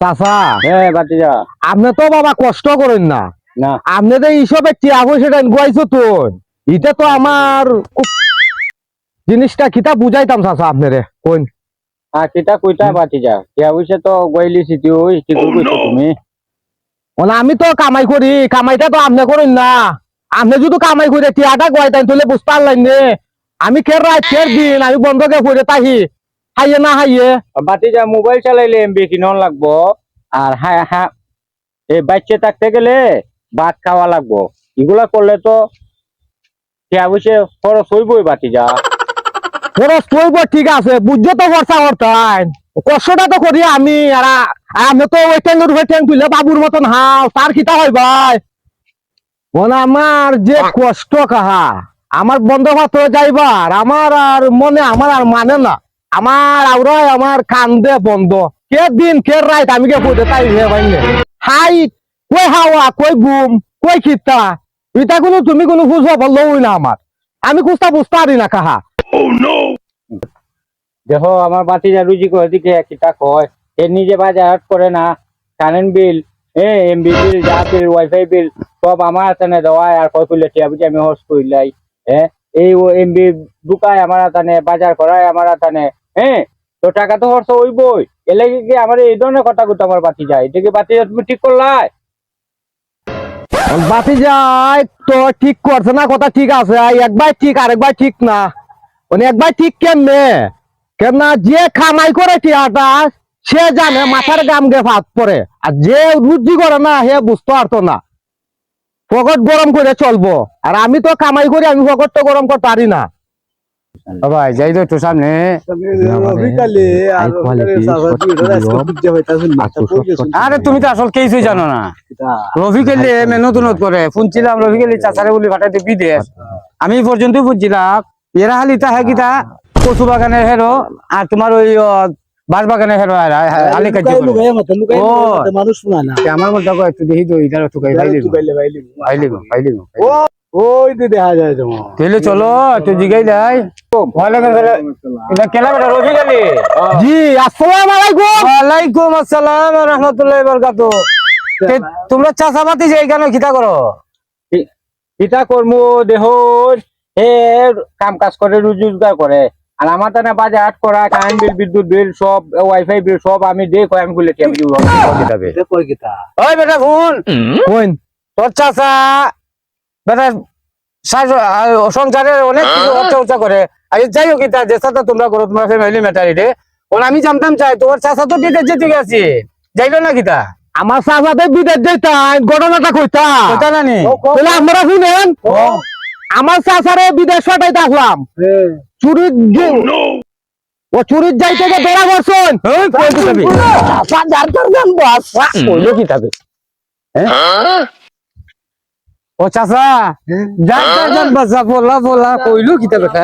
চাচা হ্যাঁ বাতিজা আপনি তো বাবা কষ্ট করেন না। না। আপনি তো এইসবে টিয়া পয়সাটা গুয়াইছো তো এটা তো আমার জিনিসটা কিতা বুঝাইতাম চাচা আপনারে কোন? আর কিতা কইতা বাতিজা হইছে তো গইলি সিটি কি কইছো তুমি। মানে আমি তো কামাই করি কামাইটা তো আপনি করেন না। আপনি যদি কামাই করে টিয়াটা গুয়াইতেন তাহলে বুঝতে পারলেন নে। আমি কের রাত কের দিন আমি বন্ধকে করে তাহি হাইয়ে না হাইয়ে? বাতিজা মোবাইল চালাইলে এমবি কিনন লাগবো? আর হ্যাঁ হ্যাঁ এই বাচ্চা থাকতে গেলে ভাত খাওয়া লাগবো। এগুলা করলে তো ইয়া হইছে খরচ হইবই বাতিজা খরচ করব ঠিক আছে বুঝছ তো খরচা করতেন কষ্টটা তো করি আমি আর আমি তো ওই ট্যাঙ্গের ওই ট্যাঙ্ক তুলে বাবুর মতন হাও তার খিতা হয় ভাই? মানে আমার যে কষ্ট কাহা আমার বন্ধ ভাত যাইবার আমার আর মনে আমার আর মানে না। আমার আউরাই আমার কান্দে বন্ধ। কে দিন কে রাত আমি কে কইতে তাই হে ভাই হাই কই হাওয়া কই বুম কই খিতা এটা কোনো তুমি কোনো খুঁজবা বললোই না আমার। আমি খুঁজতা বুঝতে পারি না কাহা। দেখো আমার বাতিজা রুজি করে দিকে কিতা কয়? এ নিজে বাজার হাট করে না। কারেন্ট বিল এ এমবি বিল যা বিল ওয়াইফাই বিল সব আমার হাতানে দেওয়ায় আর কয় কইলে টিয়া বুঝি আমি হস কইলাই। হ্যাঁ এই এমবি ঢুকায় আমার হাতানে বাজার করায় আমার হাতানে হ্যাঁ তো টাকা তো খরচ হইবই। এলে কি আমার এই ধরনের কথা কিন্তু আমার বাতি যায়? এটা কি বাতি তুমি ঠিক করলাই বাতি যায়, তো ঠিক করছে না, কথা ঠিক আছে। একবার ঠিক আরেকবার ঠিক না। মানে একবার ঠিক কেমনে? কেননা যে খামাই করে টিয়াটা, সে জানে মাথার গাম গে ভাত পরে আর যে রুজি করে না হে বুঝতে পারতো না। পকট গরম করে চলবো। আর আমি তো কামাই করি, আমি পকট তো গরম করতে পারি না। ভাই যাই তো একটু সামনে। আর আচ্ছা? আরে তুমি তো আসল কিছুই জানো না। কিতা? রফিকেলি এমে নতুন করে শুনছিলাম রফিকেলি চাচারে বলি ফাটাইতে বিদেশ। আমি এই পর্যন্ত বুঝছিলাম। এরা হালি তা হ্যাঁ কিতা কচু বাগানের হেরো আর তোমার ওই বাস বাগানের হেরো ও। আমার মধ্যে একটু দেখি তো একটু খাই ও, ওই যে দেখা যায় তোমার। তাহলে চলো একটু জিগাই যাই এটা কেলা বেটা জি আসসালাম আলাইকুম। ওয়ালাইকুম আসসালাম রহমতুল্লাহ বরকাতু। তোমরা চাষাবাতি যে এখানে খিতা করো? খিতা কর্ম দেহ কাম কাজ করে রোজগার করে। আর আমার তানে বাজার হাট করা কারেন্ট বিল বিদ্যুৎ বিল সব ওয়াইফাই বিল সব আমি দে আমি বলে? ওই বেটা কোন তোর চাষা বেটা সংসারের অনেক কিছু উচ্চা করে। আর যাই হোক এটা যে সাথে তোমরা করো তোমার ফ্যামিলি ম্যাটারিটে ওন আমি জানতাম চাই তোমার চাষা তো বিদেশ যেতে গেছে। যাইলো না কিতা আমার সাথে বিদেশ যেতাম ঘটনাটা জানি তাহলে আপনারা শুনেন। আমার চাচারে বিদেশ পাঠাইতে আসলাম। হ্যাঁ। চুরির ও চুরির যাইতে যে ওই কই দিতাবি হাজার টাকা বাস। কইলো কি তবে ও চাচা যান যান যান বাসা বলা বলা কইলো কিতা বেটা